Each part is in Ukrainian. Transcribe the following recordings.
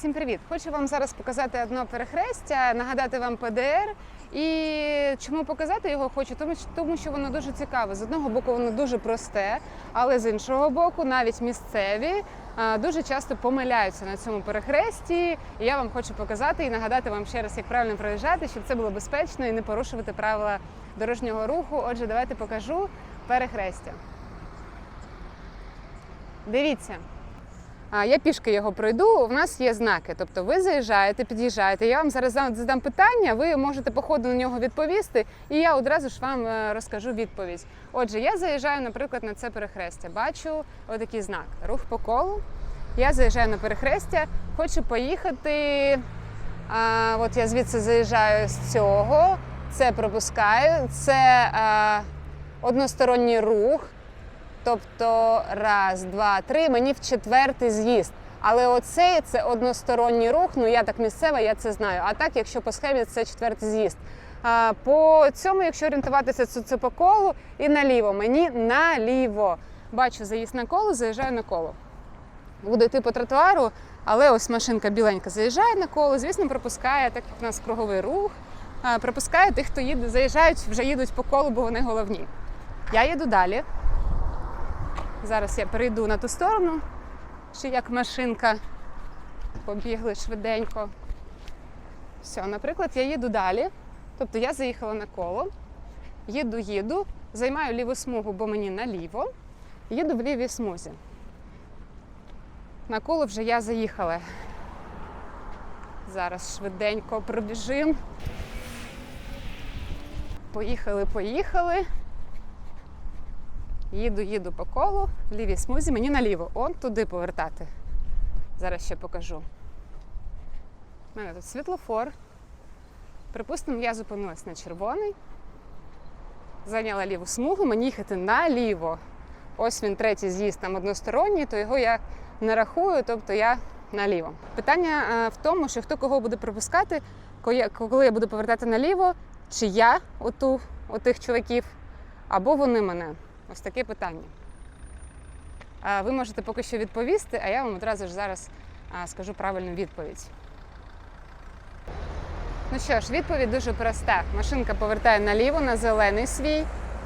Всім привіт! Хочу вам зараз показати одне перехрестя, нагадати вам ПДР. І чому показати його хочу? Тому що, воно дуже цікаве. З одного боку, воно дуже просте, але з іншого боку, навіть місцеві дуже часто помиляються на цьому перехресті. І я вам хочу показати і нагадати вам ще раз, як правильно проїжджати, щоб це було безпечно і не порушувати правила дорожнього руху. Отже, давайте покажу перехрестя. Дивіться. Я пішки його пройду. У нас є знаки. Тобто ви заїжджаєте, під'їжджаєте. Я вам зараз задам питання, ви можете по ходу на нього відповісти, і я одразу ж вам е, розкажу відповідь. Отже, я заїжджаю, наприклад, на це перехрестя. Бачу отакий знак рух по колу. Я заїжджаю на перехрестя, хочу поїхати. А, от я звідси заїжджаю з цього, це пропускаю. Це а, односторонній рух. Тобто раз, два, три, мені в четвертий з'їзд. Але оцей це односторонній рух. Ну я так місцева, я це знаю. А так, якщо по схемі, це четвертий з'їзд. По цьому, якщо орієнтуватися, це, це по колу і наліво. Мені наліво. Бачу заїзд на коло, заїжджаю на коло. Буду йти по тротуару, але ось машинка біленька заїжджає на коло, звісно, пропускає, так як у нас круговий рух. Пропускає тих, хто їде, заїжджають, вже їдуть по колу, бо вони головні. Я їду далі. Зараз я перейду на ту сторону, ще як машинка. Побігли швиденько. Все, наприклад, я їду далі. Тобто я заїхала на коло, їду, їду, займаю ліву смугу, бо мені наліво, їду в лівій смузі. На коло вже я заїхала. Зараз швиденько пробіжим. Поїхали, поїхали. Їду, їду по колу, в лівій смузі, мені наліво. Он туди повертати. Зараз ще покажу. У мене тут світлофор. Припустимо, я зупинилась на червоний, зайняла ліву смугу, мені їхати наліво. Ось він третій з'їзд там односторонній, то його я не рахую, тобто я наліво. Питання е, в тому, що хто кого буде пропускати, коли я- буду повертати наліво, чи я оту, отих чуваків, або вони мене. Ось таке питання. Ви можете поки що відповісти, а я вам одразу ж зараз скажу правильну відповідь. Ну що ж, відповідь дуже проста. Машинка повертає наліво на зелений свій,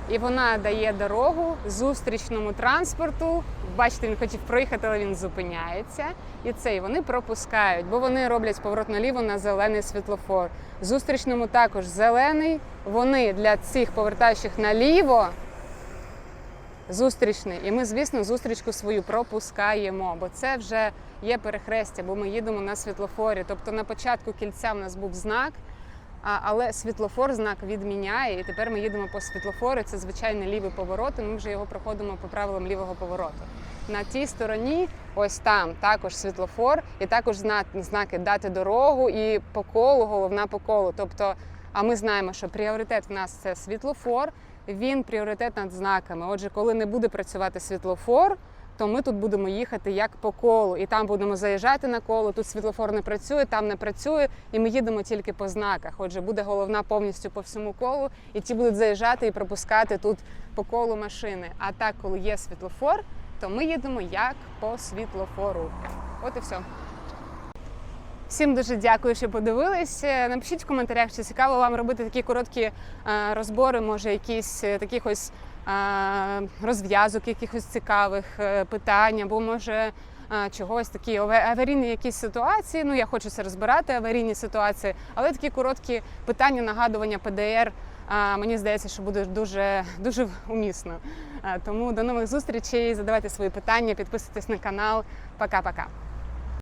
і вона дає дорогу зустрічному транспорту. Бачите, він хотів проїхати, але він зупиняється. І це і вони пропускають, бо вони роблять поворот наліво на зелений світлофор. Зустрічному також зелений. Вони для цих повертаючих наліво зустрічний. І ми, звісно, зустрічку свою пропускаємо, бо це вже є перехрестя, бо ми їдемо на світлофорі. Тобто на початку кільця в нас був знак, але світлофор знак відміняє, і тепер ми їдемо по світлофору. Це звичайний лівий поворот, і ми вже його проходимо по правилам лівого повороту. На тій стороні, ось там, також світлофор, і також знаки дати дорогу і по колу, головна по колу. Тобто, а ми знаємо, що пріоритет в нас це світлофор, він пріоритет над знаками. Отже, коли не буде працювати світлофор, то ми тут будемо їхати як по колу, і там будемо заїжджати на коло. Тут світлофор не працює, там не працює, і ми їдемо тільки по знаках. Отже, буде головна повністю по всьому колу, і ті будуть заїжджати і пропускати тут по колу машини. А так, коли є світлофор, то ми їдемо як по світлофору. От і все. Всім дуже дякую, що подивились. Е, Напишіть в коментарях, чи цікаво вам робити такі короткі е, розбори, може, якісь е, таких ось розв'язок, якихось цікавих питань, або може чогось такі аварійні якісь ситуації. Ну, я хочу це розбирати, аварійні ситуації, але такі короткі питання, нагадування ПДР. Мені здається, що буде дуже дуже умісно. Тому до нових зустрічей. Задавайте свої питання, підписуйтесь на канал. Пока-пока.